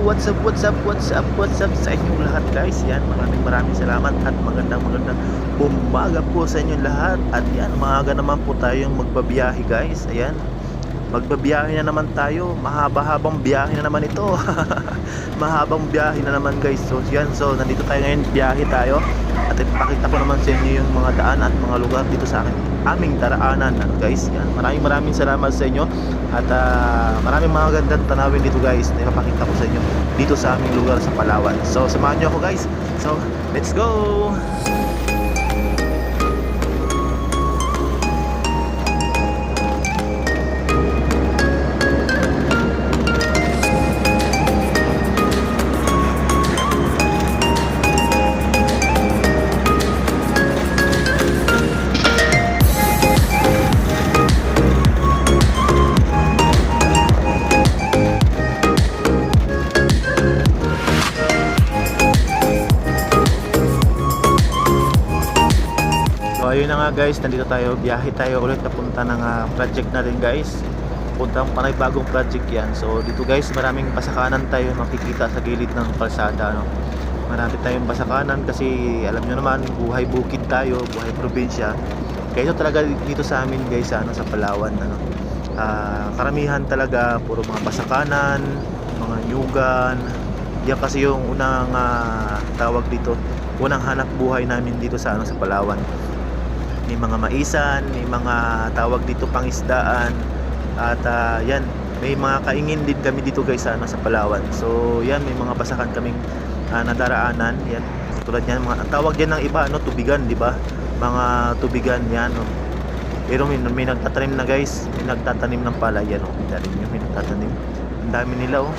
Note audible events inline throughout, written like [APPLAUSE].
what's up, what's up, what's up, what's up sa inyong lahat guys? Yan, maraming maraming salamat at magandang magandang umaga po sa inyong lahat. At yan, maaga naman po tayong magbabiyahe guys. Ayan, magbabiyahe na naman tayo. Mahaba-habang biyahe na naman ito. [LAUGHS] Mahabang biyahe na naman guys. So yan, so nandito tayo ngayon, biyahe tayo. At ipakita ko naman sa inyo yung mga daan at mga lugar dito sa akin Aming daraanan ano, guys. Yan, maraming maraming salamat sa inyo. At ah, maraming mga gandang tanawin dito guys Na ipapakita ko sa inyo dito sa aming lugar sa Palawan. So samahan nyo ako guys. So let's go! Guys, nandito tayo, biyahe tayo ulit napunta ng ah, project na rin guys. Puntang panay bagong project yan. So dito guys, maraming pasakanan tayo makikita sa gilid ng kalsada. No? Marami tayong pasakanan kasi alam nyo naman, buhay bukid tayo, buhay probinsya. Kaya ito talaga dito sa amin guys, sa, ano, sa Palawan. Ano? Ah, karamihan talaga, puro mga pasakanan, mga nyugan. Yan kasi yung unang ah, tawag dito, unang hanap buhay namin dito sa ano sa Palawan may mga maisan, may mga tawag dito pangisdaan at ah, yan, may mga kaingin din kami dito guys ano, sa Palawan. So yan, may mga basakan kaming ah, nadaraanan. Yan, tulad yan, mga, tawag yan ng iba, ano, tubigan, di ba? Mga tubigan yan. No? Pero may, may nagtatanim na guys, may nagtatanim ng palay yan. Oh. Dari nyo, may nagtatanim. Ang dami nila oh.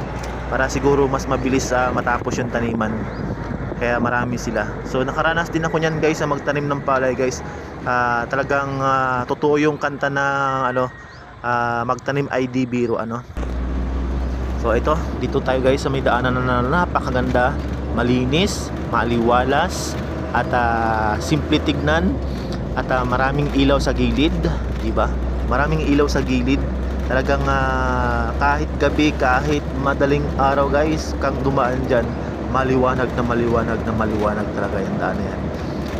Para siguro mas mabilis sa matapos yung taniman. Kaya marami sila. So nakaranas din ako niyan guys sa magtanim ng palay guys. Ah, talagang ah, totoo yung kanta na ano ah, magtanim ID biro ano. So ito, dito tayo guys sa may daanan na napakaganda, malinis, maliwalas at ah, simple tignan at ah, maraming ilaw sa gilid, di ba? Maraming ilaw sa gilid. Talagang ah, kahit gabi, kahit madaling araw guys, kang dumaan diyan, maliwanag na maliwanag na maliwanag talaga yung daan na yan.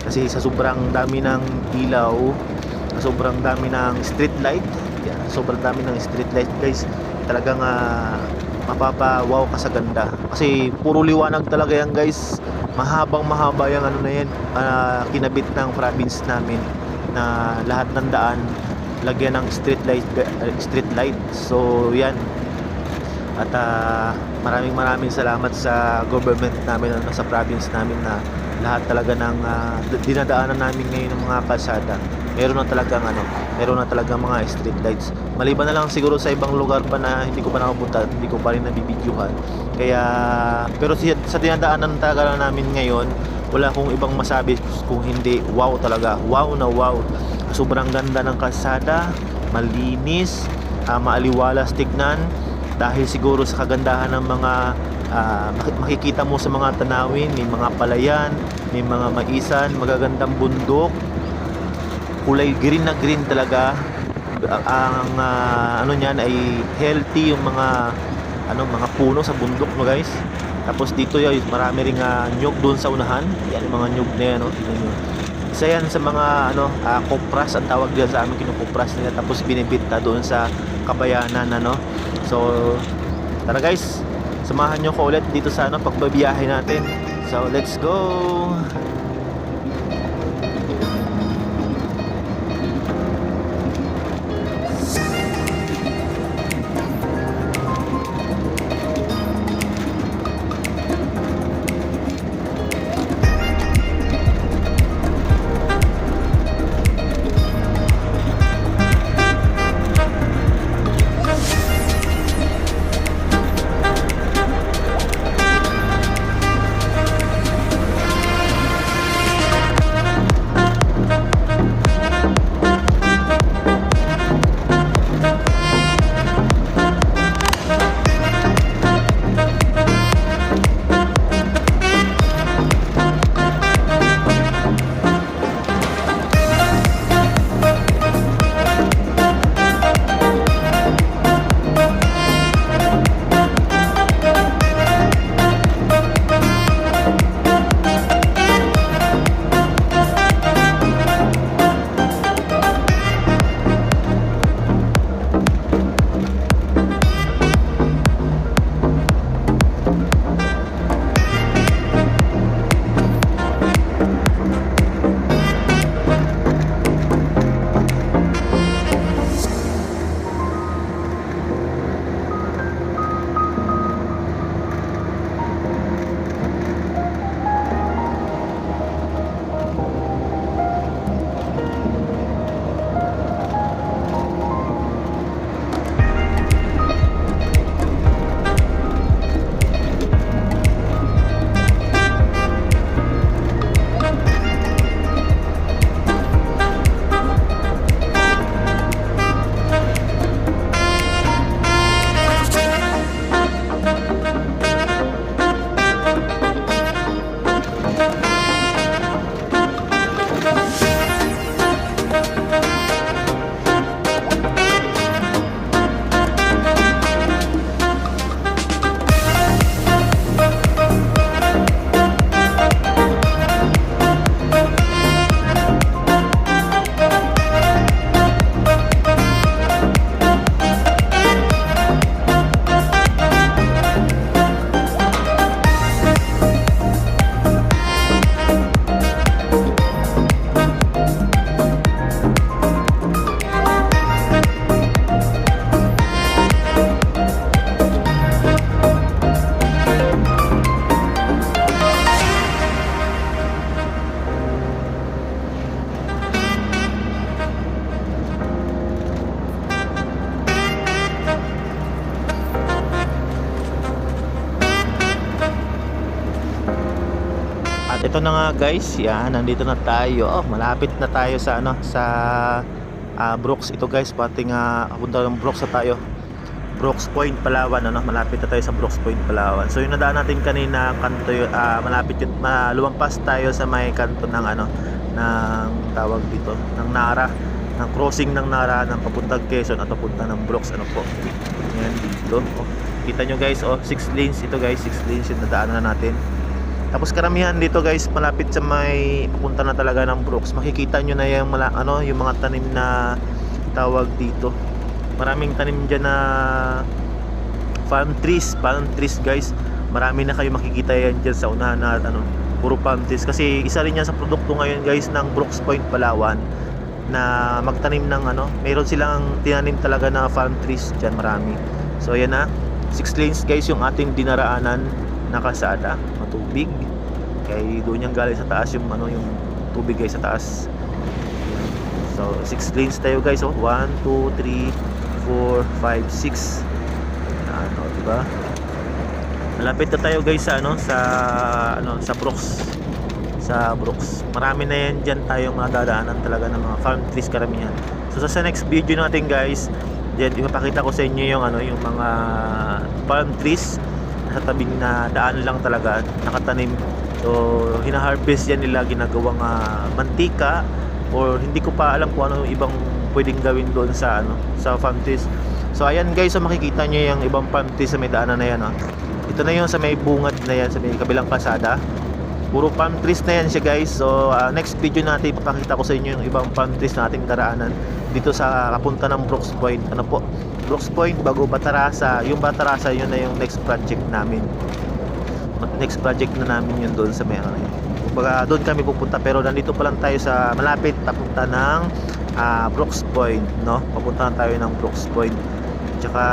Kasi sa sobrang dami ng ilaw, sobrang dami ng street light, yan, sobrang dami ng street light guys, talagang uh, mapapa-wow ka sa ganda. Kasi puro liwanag talaga yan guys. Mahabang mahaba yung ano na yan, ah, kinabit ng province namin na lahat ng daan lagyan ng street light uh, street light. So yan. At ah, maraming maraming salamat sa government namin ano, sa province namin na lahat talaga ng ah, dinadaanan namin ngayon ng mga kalsada. Meron na talagang ano meron na talagang mga street lights. Maliban na lang siguro sa ibang lugar pa na hindi ko pa nakapunta hindi ko pa rin nabibidyohan. Kaya pero sa, sa dinadaanan talaga namin ngayon wala akong ibang masabi kung hindi wow talaga. Wow na wow. Sobrang ganda ng kalsada malinis ah, maaliwalas tignan dahil siguro sa kagandahan ng mga maki- makikita mo sa mga tanawin may mga palayan may mga maisan magagandang bundok. Kulay green na green talaga. Ang ah, ano niyan ay healthy yung mga ano mga puno sa bundok no guys? Tapos dito yun marami ring uh, nyug doon sa unahan. Yan yung mga nyug na yan no? Isa yan sa mga ano ah, kopras ang tawag dyan sa amin kinukopras nila. Tapos binibita doon sa kabayanan ano so tara guys samahan nyo ko ulit dito sa ano pagbabiyahe natin. So let's go [LAUGHS] Ito na nga guys, yan, nandito na tayo. Oh, malapit na tayo sa ano, sa ah, Brooks. Ito guys, pati nga punta ng Brooks na tayo. Brooks Point, Palawan, ano, malapit na tayo sa Brooks Point, Palawan. So yung nadaan natin kanina, kanto ah, malapit yun, ma- lumampas tayo sa may kanto ng ano, ng tawag dito, ng Nara, ng crossing ng Nara ng papuntang Quezon at papunta ng Brooks, ano po. Yan dito. Oh, kita nyo guys, oh, 6 lanes ito guys, 6 lanes yung nadaanan na natin. Tapos karamihan dito guys, malapit sa may pupunta na talaga ng Brooks. Makikita nyo na yung mala, ano, yung mga tanim na tawag dito. Maraming tanim diyan na palm trees, palm trees guys. Marami na kayo makikita yan diyan sa unahan na ano, puro palm trees kasi isa rin yan sa produkto ngayon guys ng Brooks Point Palawan na magtanim ng ano, meron silang tinanim talaga na palm trees diyan marami. So ayan na, 6 lanes guys yung ating dinaraanan na kalsada, matubig. Kaya doon yung galing sa taas yung ano yung tubig guys sa taas. So 6 lanes tayo guys, oh. 1 2 3 4 5 6. Ano, di ba? Malapit na tayo guys sa ano sa ano sa Brooks. Sa Brooks. Marami na yan diyan tayong madadaanan talaga ng mga farm trees karamihan. So sa next video natin guys, diyan ipapakita ko sa inyo yung ano yung mga palm trees sa tabing na daan lang talaga nakatanim. So hina-harvest yan nila ginagawang ah, mantika or hindi ko pa alam kung ano ibang pwedeng gawin doon sa ano sa farm trees. So ayan guys, so makikita nyo yung ibang palm trees sa may daanan na yan. Oh. Ito na yung sa may bungad na yan sa may kabilang kalsada. Puro palm trees na yan siya guys. So ah, next video natin ipapakita ko sa inyo yung ibang palm trees na ating daraanan dito sa kapunta ng Brooks Point. Ano po? Brooks Point bago Batarasa. Yung Batarasa yun na yung next project namin. Next project na namin yun doon sa ano yun. Kumbaga doon kami pupunta pero nandito pa lang tayo sa malapit papunta ng ah, Brooks Point, no? Papunta na tayo ng Brooks Point. Tsaka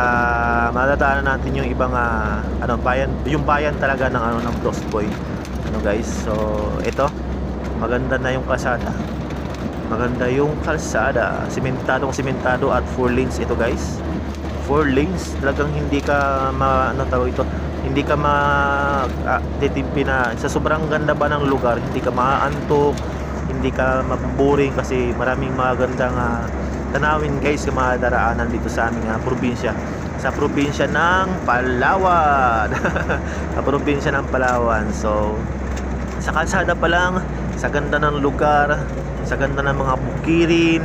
madadaanan natin yung ibang ah, ano bayan, yung bayan talaga ng ano ng Brooks Point. Ano guys? So, ito maganda na yung kalsada. Maganda yung kalsada. Simentadong simentado at 4 lanes ito guys. 4 lanes, talagang hindi ka ma ano tawag ito, hindi ka ma ah, titimpi na sa sobrang ganda ba ng lugar, hindi ka maaantok, hindi ka maboboring kasi maraming magandang ah, tanawin guys yung mga daraanan dito sa aming ah, probinsya. Sa probinsya ng Palawan. [LAUGHS] Sa probinsya ng Palawan. So sa kalsada pa lang sa ganda ng lugar sa ganda ng mga bukirin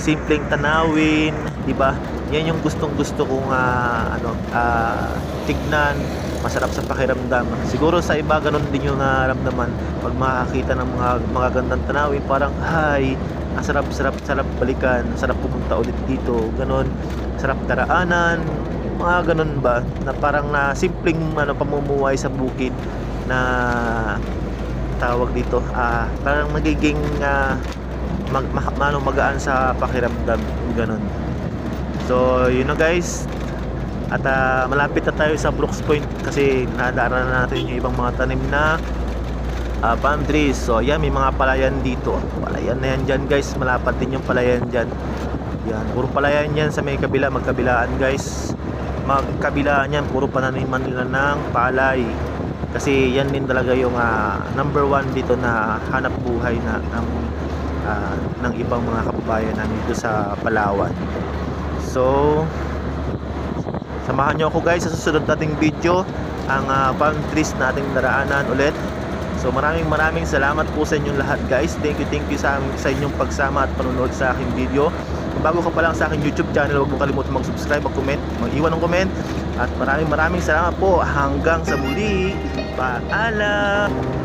simpleng tanawin di ba yan yung gustong gusto kong ah, ano ah, tignan. Masarap sa pakiramdam. Siguro sa iba ganun din yung naramdaman. Pag makakita ng mga mga gandang tanawin parang hay ang sarap sarap sarap balikan. Sarap pumunta ulit dito. Ganun. Sarap daraanan. Mga ganun ba? Na parang na simpleng ano pamumuhay sa bukid na tawag dito ah parang magiging ah, mag, ma- ano, magaan sa pakiramdam. Ganun so yun na guys at ah, malapit na tayo sa Brooks Point kasi nadaanan na natin yung ibang mga tanim na ah, palm. So ayan, may mga palayan dito. Palayan na yan dyan guys. Malapad din yung palayan dyan. Yan, puro palayan yan sa may kabila, magkabilaan guys. Magkabilaan yan, puro pananiman nila ng palay. Kasi yan din talaga yung ah, number one dito na hanap buhay na ng, ah, ng ibang mga kababayan namin dito sa Palawan. So, Samahan nyo ako guys sa susunod nating video ang uh, palm trees nating daraanan ulit. So maraming maraming salamat po sa inyong lahat guys. Thank you, thank you sa, sa inyong pagsama at panonood sa aking video. Kung bago ka pa lang sa aking YouTube channel, huwag mo kalimutan mag-subscribe, mag-comment, mag-iwan ng comment. At maraming maraming salamat po. Hanggang sa muli. Paalam!